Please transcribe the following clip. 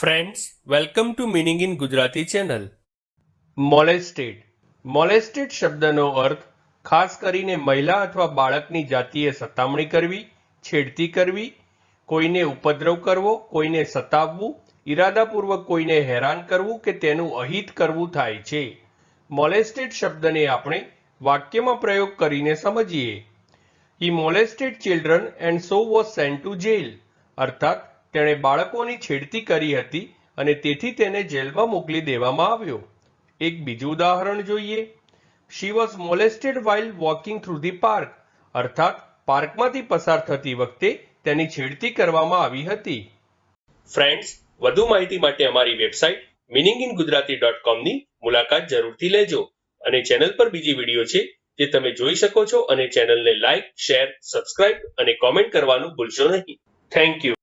Friends welcome to meaning in Gujarati channel molested molested શબ્દનો અર્થ, ખાસ કરીને મહિલા અથવા બાળકની જાતીય સતામણી કરવી, છેડતી કરવી, કોઈને ઉપદ્રવ કરવો, કોઈને સતાવવું, ઈરાદાપૂર્વક કોઈને હેરાન કરવું કે તેનું અહિત કરવું થાય છે. મોલેસ્ટેડ શબ્દને આપણે વાક્યમાં પ્રયોગ કરીને સમજીએ. He molested children and so was sent to jail અર્થાત તેણે બાળકોની છેડતી કરી હતી અને તેથી તેને જેલમાં મોકલી દેવામાં આવ્યો. એક બીજું ઉદાહરણ જોઈએ. She was molested while walking through the park અર્થાત, પાર્કમાંથી પસાર થતી વખતે તેની છેડતી કરવામાં આવી હતી. ફ્રેન્ડ્સ વધુ માહિતી માટે અમારી website meaning in Gujarati dot કોમની મુલાકાત જરૂરથી લેજો અને ચેનલ પર બીજી વીડિયો છે જે તમે જોઈ શકો છો અને ચેનલને લાઇક શેર સબસ્ક્રાઇબ અને કોમેન્ટ કરવાનું ભૂલશો નહીં. Thank you